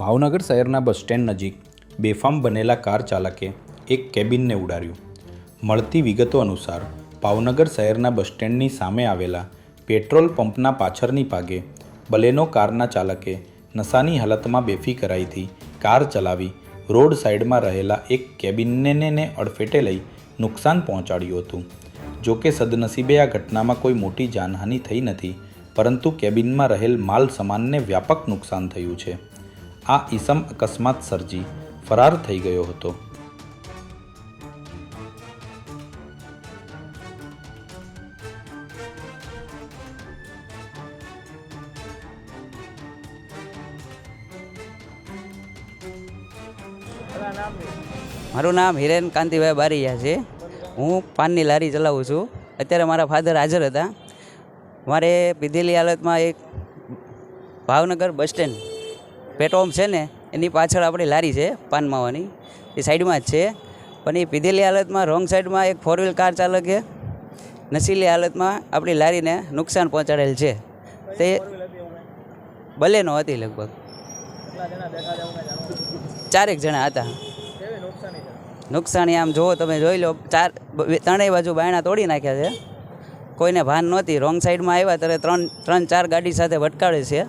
ભાવનગર શહેરના bus stand નજીક બેફામ બનેલા કાર ચાલકે એક કેબિનને ઉડાડ્યું. મળતી વિગતો અનુસાર, ભાવનગર શહેરના બસ સ્ટેન્ડની સામે આવેલા પેટ્રોલ પંપના પાછળની ભાગે બલેનો કારના ચાલકે નશાની હાલતમાં બેફી કરાઈથી કાર ચલાવી રોડ સાઈડમાં રહેલા એક કેબિનને અડફેટે લઈ નુકસાન પહોંચાડ્યું હતું. જો કે સદનસીબે આ ઘટનામાં કોઈ મોટી જાનહાનિ થઈ નથી, પરંતુ કેબિનમાં રહેલ માલ સામાનને વ્યાપક નુકસાન થયું છે. આ ઈસમ અકસ્માત સર્જી ફરાર થઈ ગયો હતો. મારું નામ હિરેન કાંતિભાઈ બારીયા છે. હું પાનની લારી ચલાવું છું. અત્યારે મારા ફાધર હાજર હતા. મારે પીધેલી હાલતમાં એક ભાવનગર બસ સ્ટેન્ડ પેટ્રોલ છે ને, એની પાછળ આપણી લારી છે પાન માવાની એ સાઈડમાં જ છે. પણ એ પીધેલી હાલતમાં રોંગ સાઈડમાં એક ફોર વ્હીલ કાર ચાલકે, નશીલી હાલતમાં આપણી લારીને નુકસાન પહોંચાડેલ છે. તે બલેનો હતી લગભગ. ચારેક જણા હતા. નુકસાની આમ જુઓ તમે જોઈ લો, ચાર ત્રણેય બાજુ બાયણા તોડી નાખ્યા છે. કોઈને ભાન નહોતી, રોંગ સાઈડમાં આવ્યા, ત્યારે ત્રણ ત્રણ, ચાર ગાડી સાથે ભટકાડે છે.